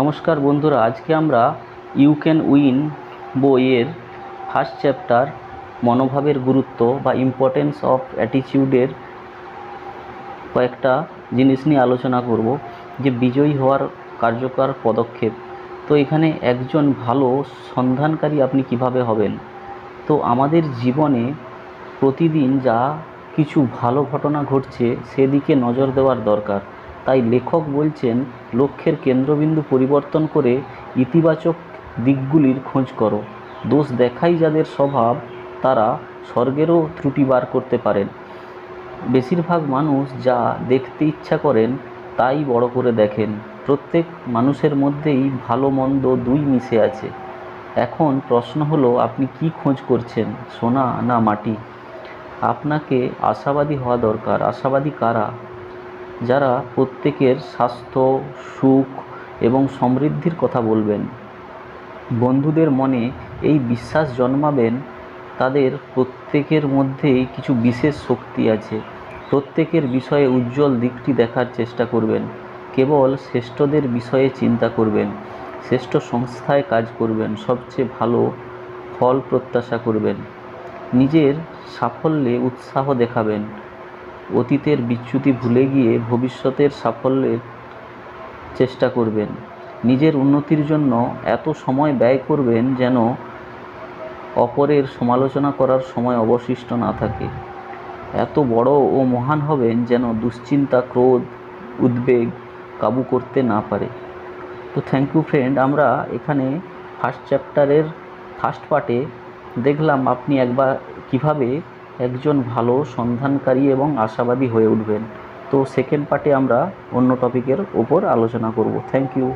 নমস্কার বন্ধুরা, আজকে আমরা ইউ ক্যান উইন বইয়ের ফার্স্ট চ্যাপ্টার মনোভাবের গুরুত্ব বা ইম্পর্টেন্স অফ অ্যাটিটিউডের কয়েকটা জিনিস নিয়ে আলোচনা করব, যে বিজয়ী হওয়ার কার্যকর পদক্ষেপ। তো এখানে একজন ভালো সন্ধানকারী আপনি কীভাবে হবেন? তো আমাদের জীবনে প্রতিদিন যা কিছু ভালো ঘটনা ঘটছে, সেদিকে নজর দেওয়ার দরকার। তাই লেখক বলছেন, লক্ষ্যের কেন্দ্রবিন্দু পরিবর্তন করে ইতিবাচক দিকগুলির খোঁজ করো। দোষ দেখাই যাদের স্বভাব, তারা স্বর্গেরও ত্রুটি বার করতে পারেন। বেশিরভাগ মানুষ যা দেখতে ইচ্ছা করেন, তাই বড় করে দেখেন। প্রত্যেক মানুষের মধ্যেই ভালো মন্দ দুই মিশে আছে। এখন প্রশ্ন হলো, আপনি কি খোঁজ করছেন, সোনা না মাটি? আপনাকে আশাবাদী হওয়া দরকার। আশাবাদী কারা? যারা প্রত্যেকের স্বাস্থ্য, সুখ এবং সমৃদ্ধির কথা বলবেন। বন্ধুদের মনে এই বিশ্বাস জন্মাবেন, তাদের প্রত্যেকের মধ্যেই কিছু বিশেষ শক্তি আছে। প্রত্যেকের বিষয়ে উজ্জ্বল দিকটি দেখার চেষ্টা করবেন। কেবল শ্রেষ্ঠদের বিষয়ে চিন্তা করবেন। শ্রেষ্ঠ সংস্থায় কাজ করবেন। সবচেয়ে ভালো ফল প্রত্যাশা করবেন। নিজের সাফল্যে উৎসাহ দেখাবেন। অতীতের বিচ্যুতি ভুলে গিয়ে ভবিষ্যতের সাফল্যের চেষ্টা করবেন। নিজের উন্নতির জন্য এত সময় ব্যয় করবেন যেন অপরের সমালোচনা করার সময় অবশিষ্ট না থাকে। এত বড় ও মহান হবেন যেন দুশ্চিন্তা, ক্রোধ, উদ্বেগ কাবু করতে না পারে। তো থ্যাংক ইউ ফ্রেন্ড আমরা এখানে ফার্স্ট চ্যাপ্টারের ফার্স্ট পার্টে দেখলাম আপনি একবার কীভাবে একজন ভালো সন্ধানকারী এবং আশাবাদী হয়ে উঠবেন। তো সেকেন্ড পার্টে আমরা অন্য টপিকের ওপর আলোচনা করব। Thank you